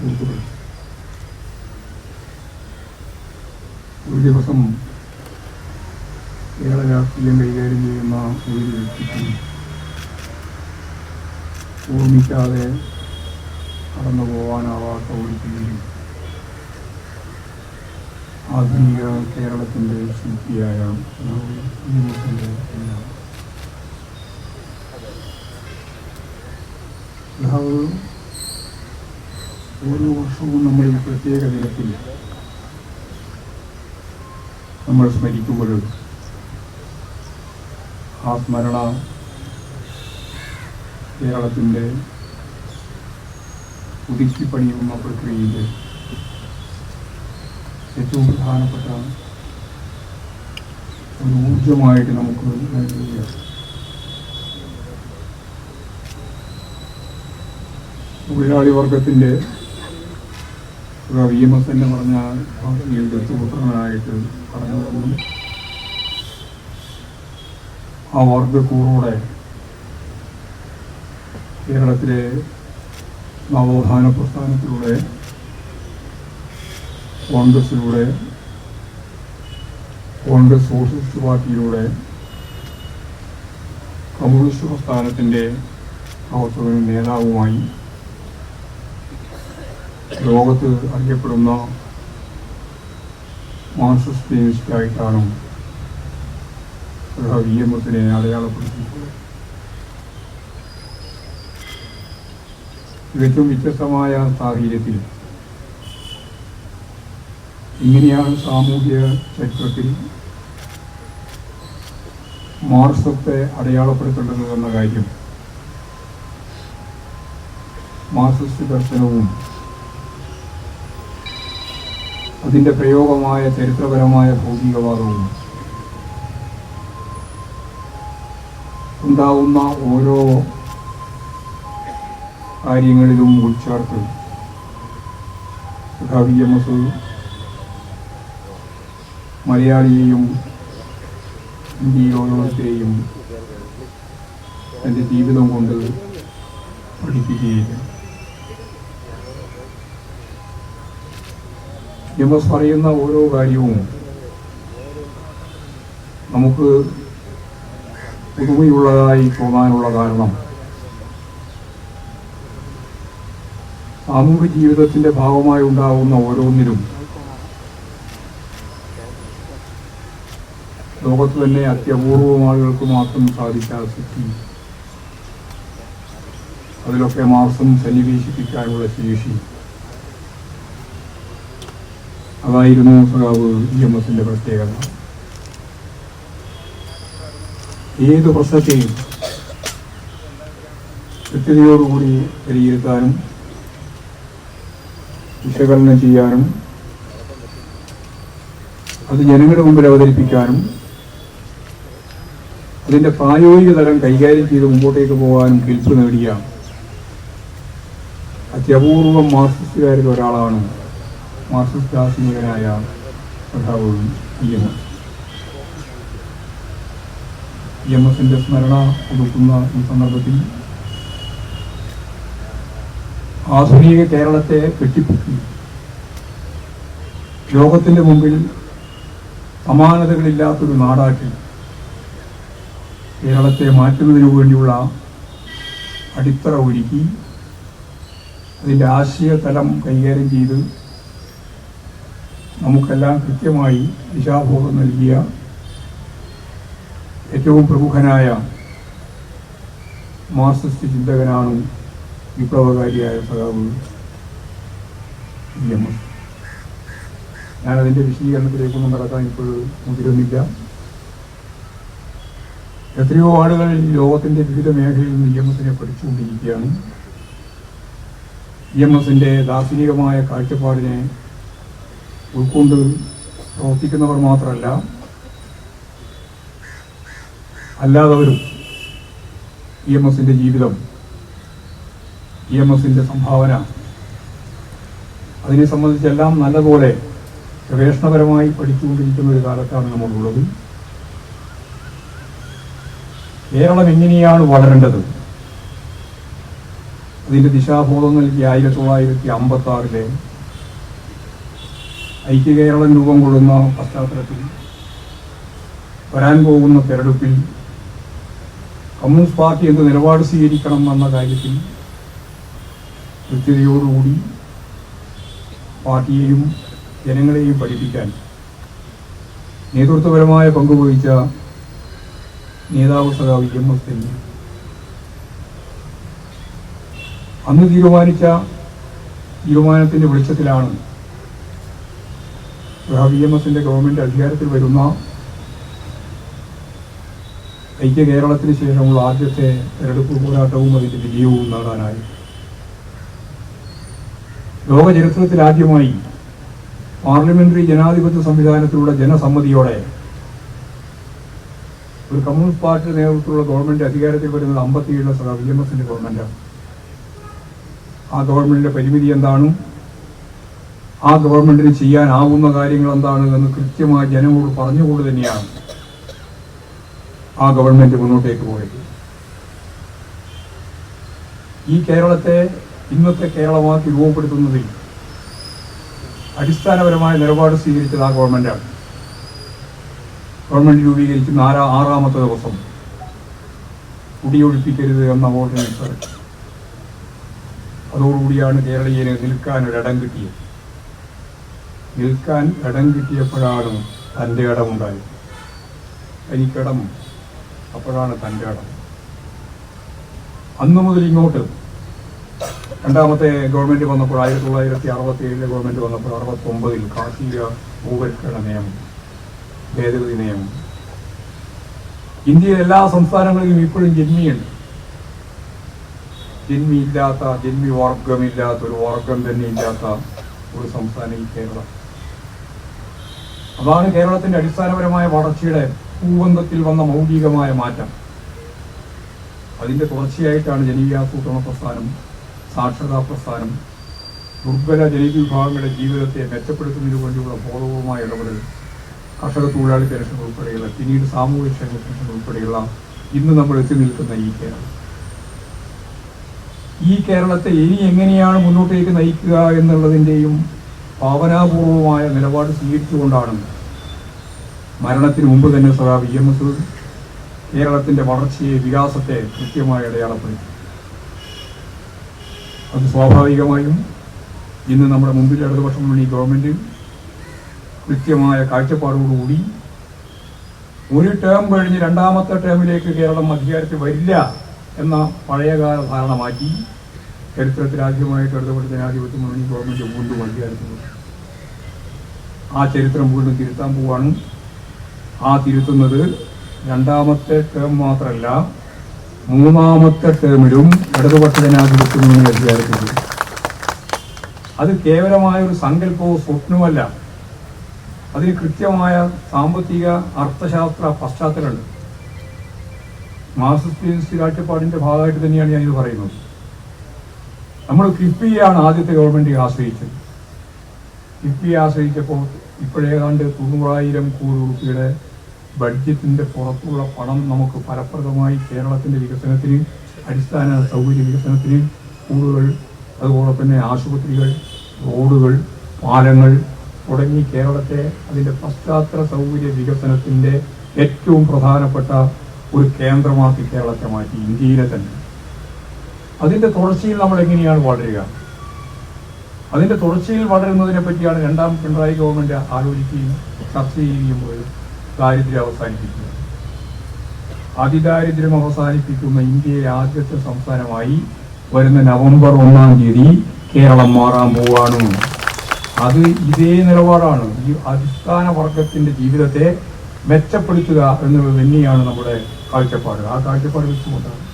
ഒരു ദിവസം ഏറെ രാഷ്ട്രീയം കൈകാര്യം ചെയ്യുന്ന ഒരു വ്യക്തിക്ക് ഓർമ്മിക്കാതെ കടന്നു പോകാനാവാത്ത ഒരു പേര് ആധുനിക കേരളത്തിന്റെ ശില്പിയായ പിതാവ് ഓരോ വർഷവും നമ്മൾ ഈ പ്രത്യേക ദിനത്തിൽ നമ്മൾ സ്മരിക്കുമ്പോൾ ആ സ്മരണ കേരളത്തിന്റെ പുതുക്കിപ്പണിയുന്ന പ്രക്രിയയിൽ ഏറ്റവും പ്രധാനപ്പെട്ട ഒരു ഊർജമായിട്ട് നമുക്ക് നൽകുകയാണ്. തൊഴിലാളി വർഗത്തിന്റെ വി എം എസ് എന്ന് പറഞ്ഞ ദത്തുപുത്രനായിട്ട് പറഞ്ഞു ആ വർഗക്കൂറോടെ കേരളത്തിലെ നവോത്ഥാന പ്രസ്ഥാനത്തിലൂടെ കോൺഗ്രസിലൂടെ കോൺഗ്രസ് സോഷ്യലിസ്റ്റ് പാർട്ടിയിലൂടെ കമ്മ്യൂണിസ്റ്റ് പ്രസ്ഥാനത്തിന്റെ പ്രവർത്തകനും നേതാവുമായി ലോകത്ത് അറിയപ്പെടുന്ന മാർക്സിസ്റ്റ് ലേനിസ്റ്റായിട്ടാണ് വി എം എസിനെ അടയാളപ്പെടുത്തിയിട്ടുള്ളത്. തികച്ചും വ്യത്യസ്തമായ സാഹചര്യത്തിൽ ഇങ്ങനെയാണ് സാമൂഹ്യ ചരിത്രത്തിൽ മാർസത്തെ അടയാളപ്പെടുത്തേണ്ടത് എന്ന കാര്യം മാർസിസ്റ്റ് ദർശനവും അതിന്റെ പ്രയോഗമായ ചരിത്രപരമായ ഭൗതികവാദവും ഉണ്ടാവുന്ന ഓരോ കാര്യങ്ങളിലും ഉൾച്ചേർത്ത് മലയാളിയെയും ഇന്ത്യയിൽ ഓരോരുത്തരെയും എന്റെ ജീവിതം കൊണ്ട് പഠിപ്പിക്കുകയില്ല എം എസ് പറയുന്ന ഓരോ കാര്യവും നമുക്ക് പുതുമയുള്ളതായി തോന്നാനുള്ള കാരണം സാമൂഹ്യ ജീവിതത്തിന്റെ ഭാഗമായി ഉണ്ടാകുന്ന ഓരോന്നിനും ലോകത്ത് തന്നെ അത്യപൂർവം ആളുകൾക്ക് മാത്രം സാധിച്ച സിദ്ധി അതിലൊക്കെ മാസം സന്നിവേശിപ്പിക്കാനുള്ള ശേഷി. അതായിരുന്നു സഖാവ് ഇ എം എസിന്റെ പ്രത്യേകത. ഏത് പ്രശ്നത്തെയും കൃത്യതയോടുകൂടി വിലയിരുത്താനും വിശകലനം ചെയ്യാനും അത് ജനങ്ങളുടെ മുമ്പിൽ അവതരിപ്പിക്കാനും അതിന്റെ പ്രായോഗിക തലം കൈകാര്യം ചെയ്ത് മുമ്പോട്ടേക്ക് പോകാനും കെൽപ്പ് നേടിയ അത്യപൂർവം മാർക്സിസ്റ്റുകാരിൽ ഒരാളാണ് മാർക്സിസ്റ്റ് ദാർശനികനായ ഇ എം സ്മരണ കൊടുക്കുന്ന ഈ സന്ദർഭത്തിൽ ആധുനിക കേരളത്തെ കെട്ടിപ്പൊക്കി. ലോകത്തിന്റെ മുമ്പിൽ സമാനതകളില്ലാത്തൊരു നാടാക്കി കേരളത്തെ മാറ്റുന്നതിനു വേണ്ടിയുള്ള അടിത്തറ ഒരുക്കി അതിന്റെ ആശയതലം കൈകാര്യം ചെയ്ത് നമുക്കെല്ലാം കൃത്യമായി ദിശാബോധം നൽകിയ ഏറ്റവും പ്രമുഖനായ മാർസിസ്റ്റ് ചിന്തകനാണ് വിപ്ലവകാരിയായ സഖാവ് ഇ എം ഞാനതിന്റെ വിശദീകരണത്തിലേക്കൊന്നും കടക്കാൻ ഇപ്പോൾ മുതിരുന്നില്ല. എത്രയോ ആളുകൾ ലോകത്തിന്റെ വിവിധ മേഖലയിൽ നിന്ന് ഇ എം എസിനെ പഠിച്ചുകൊണ്ടിരിക്കുകയാണ്. ഇ എം ദാർശനികമായ കാഴ്ചപ്പാടിനെ ഉൾക്കൊണ്ട് പ്രവർത്തിക്കുന്നവർ മാത്രമല്ല അല്ലാത്തവരും ഇ എം എസിന്റെ ജീവിതം ഇ എം എസിന്റെ സംഭാവന അതിനെ സംബന്ധിച്ചെല്ലാം നല്ലപോലെ ഗവേഷണപരമായി പഠിച്ചുകൊണ്ടിരിക്കുന്ന ഒരു കാലത്താണ് നമ്മളുള്ളത്. കേരളം എങ്ങനെയാണ് വളരേണ്ടത്? അതിന്റെ ദിശാബോധം നൽകി ആയിരത്തി തൊള്ളായിരത്തി അമ്പത്തി ആറിലെ ഐക്യകേരളം രൂപം കൊള്ളുന്ന പശ്ചാത്തലത്തിൽ വരാൻ പോകുന്ന തെരഞ്ഞെടുപ്പിൽ കമ്മ്യൂണിസ്റ്റ് പാർട്ടി എന്ത് നിലപാട് സ്വീകരിക്കണം എന്ന കാര്യത്തിൽ കൃത്യതയോടുകൂടി പാർട്ടിയെയും ജനങ്ങളെയും പഠിപ്പിക്കാൻ നേതൃത്വപരമായ പങ്കുവഹിച്ച നേതാവ് സഖാവ് എം എസ് തന്നെ അന്ന് തീരുമാനിച്ച തീരുമാനത്തിന്റെ വെളിച്ചത്തിലാണ് സഖാവ് എം എസിന്റെ ഗവൺമെന്റ് അധികാരത്തിൽ വരുന്ന ഐക്യ കേരളത്തിന് ശേഷമുള്ള ആദ്യത്തെ തെരഞ്ഞെടുപ്പ് പോരാട്ടവും അതിന്റെ വിജയവും നേടാനായി. ലോകചരിത്രത്തിൽ ആദ്യമായി പാർലമെന്ററി ജനാധിപത്യ സംവിധാനത്തിലൂടെ ജനസമ്മതിയോടെ ഒരു കമ്മ്യൂണിസ്റ്റ് പാർട്ടി നേതൃത്വത്തിലുള്ള ഗവൺമെന്റ് അധികാരത്തിൽ വരുന്നത് അമ്പത്തിയേഴിലെ സർ വി എം എസിന്റെ ആ ഗവൺമെന്റിന്റെ പരിമിതി എന്താണ് ആ ഗവൺമെന്റിന് ചെയ്യാനാവുന്ന കാര്യങ്ങൾ എന്താണ് എന്ന് കൃത്യമായി ജനങ്ങളോട് പറഞ്ഞുകൊണ്ട് തന്നെയാണ് ആ ഗവൺമെന്റ് മുന്നോട്ടേക്ക് പോയത്. ഈ കേരളത്തെ ഇന്നത്തെ കേരളമാക്കി രൂപപ്പെടുത്തുന്നതിൽ അടിസ്ഥാനപരമായ നിലപാട് സ്വീകരിച്ചത് ആ ഗവൺമെന്റാണ്. ഗവൺമെന്റ് രൂപീകരിക്കുന്ന ആറാ ആറാമത്തെ ദിവസം. കുടിയൊഴിപ്പിക്കരുത് എന്ന ഓർഡിനൻസ് അതോടുകൂടിയാണ് കേരളീയന് നിൽക്കാൻ ഒരിടം കിട്ടിയത്. നിൽക്കാൻ ഇടം കിട്ടിയപ്പോഴാണ് തന്റെ ഇടമുണ്ടായത്. എനിക്കിടം അപ്പോഴാണ് തന്റെ ഇടം. അന്ന് മുതൽ ഇങ്ങോട്ട് രണ്ടാമത്തെ ഗവൺമെന്റ് വന്നപ്പോൾ ആയിരത്തി തൊള്ളായിരത്തി അറുപത്തി ഏഴിലെ ഗവൺമെന്റ് വന്നപ്പോൾ അറുപത്തി ഒമ്പതിൽ കാർഷിക ഭൂവൽക്കരണ നിയമം ഭേദഗതി നിയമം. ഇന്ത്യയിലെ എല്ലാ സംസ്ഥാനങ്ങളിലും ഇപ്പോഴും ജന്മിയുണ്ട്. ജന്മിയില്ലാത്ത ജന്മി വർഗമില്ലാത്ത ഒരു വർഗം തന്നെ ഇല്ലാത്ത ഒരു സംസ്ഥാനം ഈ കേരളം. അതാണ് കേരളത്തിന്റെ അടിസ്ഥാനപരമായ വളർച്ചയുടെ ഭൂബന്ധത്തിൽ വന്ന മൗലികമായ മാറ്റം. അതിന്റെ തുടർച്ചയായിട്ടാണ് ജനകീയാസൂത്രണ പ്രസ്ഥാനം സാക്ഷരതാ പ്രസ്ഥാനം ദുർബല ജനവിഭാഗങ്ങളുടെ ജീവിതത്തെ മെച്ചപ്പെടുത്തുന്നതിന് വേണ്ടിയുള്ള ബോധവുമായ ഇടപെടൽ കർഷക തൊഴിലാളി പെൻഷൻ ഉൾപ്പെടെയുള്ള പിന്നീട് സാമൂഹിക ക്ഷേമ പെൻഷൻ ഉൾപ്പെടെയുള്ള ഇന്ന് നമ്മൾ എത്തി നിൽക്കുന്ന ഈ കേരളം. ഈ കേരളത്തെ ഇനി എങ്ങനെയാണ് മുന്നോട്ടേക്ക് നയിക്കുക എന്നുള്ളതിന്റെയും ഭാവനാപൂർവമായ നിലപാട് സ്വീകരിച്ചുകൊണ്ടാണ് മരണത്തിന് മുമ്പ് തന്നെ സദാ വി എം എസ് കേരളത്തിന്റെ വളർച്ചയെ വികാസത്തെ കൃത്യമായി അടയാളപ്പെടുത്തി. അത് സ്വാഭാവികമായും ഇന്ന് നമ്മുടെ മുമ്പിൽ ഇടതുപക്ഷം മുന്നണി ഗവൺമെന്റ് കൃത്യമായ കാഴ്ചപ്പാടോടുകൂടി ഒരു ടേം കഴിഞ്ഞ് രണ്ടാമത്തെ ടേമിലേക്ക് കേരളം അധികാരത്തിൽ വരില്ല എന്ന പഴയകാല ധാരണ മാറ്റി ചരിത്രത്തിൽ ആദ്യമായിട്ട് ഇടതുപക്ഷ ജനാധിപത്യം മുന്നണി ഗവൺമെന്റ് വീണ്ടും വണ്ടിയായിരുന്നു ആ ചരിത്രം വീണ്ടും തിരുത്താൻ പോവാണ്. ആ തിരുത്തുന്നത് രണ്ടാമത്തെ ടേം മാത്രമല്ല മൂന്നാമത്തെ ടേമിലും ഇടതുപക്ഷ ജനാധിപത്യം മുന്നണി അധികാരത്തിൽ അത് കേവലമായ ഒരു സങ്കല്പവും സ്വപ്നവുമല്ല അതിന് കൃത്യമായ സാമ്പത്തിക അർത്ഥശാസ്ത്ര പശ്ചാത്തലമുണ്ട്. മാർസിസ്റ്റ് കാഴ്ചപ്പാടിന്റെ ഭാഗമായിട്ട് തന്നെയാണ് ഞാൻ ഇത് പറയുന്നത്. നമ്മൾ കിഫ്ബിയാണ് ആദ്യത്തെ ഗവൺമെന്റ് ആശ്രയിച്ചത്. കിഫ്ബിയെ ആശ്രയിച്ചപ്പോൾ ഇപ്പോഴേതാണ്ട് തൊണ്ണൂറായിരം കോടി രൂപയുടെ ബഡ്ജറ്റിന്റെ പുറത്തുള്ള പണം നമുക്ക് ഫലപ്രദമായി കേരളത്തിന്റെ വികസനത്തിന് അടിസ്ഥാന സൗകര്യ വികസനത്തിന് സ്കൂളുകൾ അതുപോലെ തന്നെ ആശുപത്രികൾ റോഡുകൾ പാലങ്ങൾ തുടങ്ങി കേരളത്തെ അതിന്റെ പശ്ചാത്തല സൗകര്യ വികസനത്തിന്റെ ഏറ്റവും പ്രധാനപ്പെട്ട ഒരു കേന്ദ്രമാക്കി കേരളത്തെ മാറ്റി ഇന്ത്യയിലെ തന്നെ. അതിന്റെ തുടർച്ചയിൽ നമ്മൾ എങ്ങനെയാണ് വളരുക? അതിന്റെ തുടർച്ചയിൽ വളരുന്നതിനെ പറ്റിയാണ് രണ്ടാം പിണറായി ഗവൺമെന്റ് ആലോചിക്കുകയും ചർച്ച ചെയ്യുകയും ഒരു ദാരിദ്ര്യം അവസാനിപ്പിക്കുക അതിദാരിദ്ര്യം അവസാനിപ്പിക്കുന്ന ഇന്ത്യയിലെ ആദ്യത്തെ സംസ്ഥാനമായി വരുന്ന നവംബർ ഒന്നാം തീയതി കേരളം മാറാൻ പോവാണ്. അത് ഇതേ നിലപാടാണ്. ഈ അടിസ്ഥാന വർഗത്തിന്റെ ജീവിതത്തെ മെച്ചപ്പെടുത്തുക എന്നുള്ളത് തന്നെയാണ് നമ്മുടെ കാഴ്ചപ്പാട്. ആ കാഴ്ചപ്പാട് വെച്ചുകൊണ്ടാണ്.